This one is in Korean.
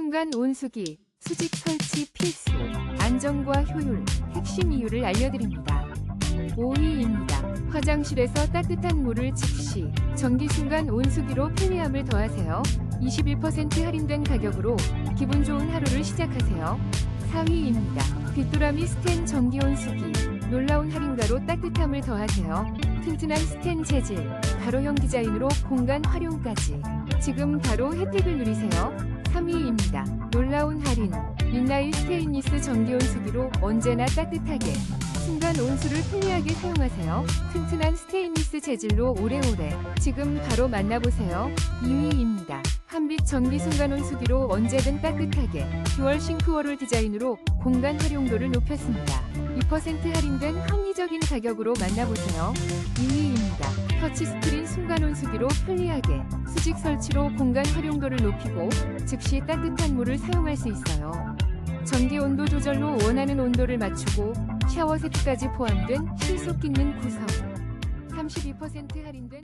순간 온수기, 수직 설치 필수, 안정과 효율, 핵심 이유를 알려드립니다. 5위입니다. 화장실에서 따뜻한 물을 즉시 전기 순간 온수기로 편리함을 더하세요. 21% 할인된 가격으로 기분 좋은 하루를 시작하세요. 4위입니다. 귀뚜라미 스텐 전기 온수기 놀라운 할인가로 따뜻함을 더하세요. 튼튼한 스텐 재질, 가로형 디자인으로 공간 활용까지 지금 바로 혜택을 누리세요. 3위입니다. 놀라운 할인 민나일 스테인리스 전기 온수기로 언제나 따뜻하게 순간 온수를 편리하게 사용하세요. 튼튼한 스테인리스 재질로 오래오래 지금 바로 만나보세요. 2위입니다. 한빛 전기 순간 온수기로 언제든 따뜻하게 듀얼 싱크워럴 디자인으로 공간 활용도를 높였습니다. 2% 할인된 합리적인 가격으로 만나보세요. 2위입니다. 터치 스크린 순간 온수기로 편리하게 수직 설치로 공간 활용도를 높이고 즉시 따뜻한 물을 사용할 수 있어요. 전기 온도 조절로 원하는 온도를 맞추고 샤워 세트까지 포함된 실속 있는 구성. 32% 할인된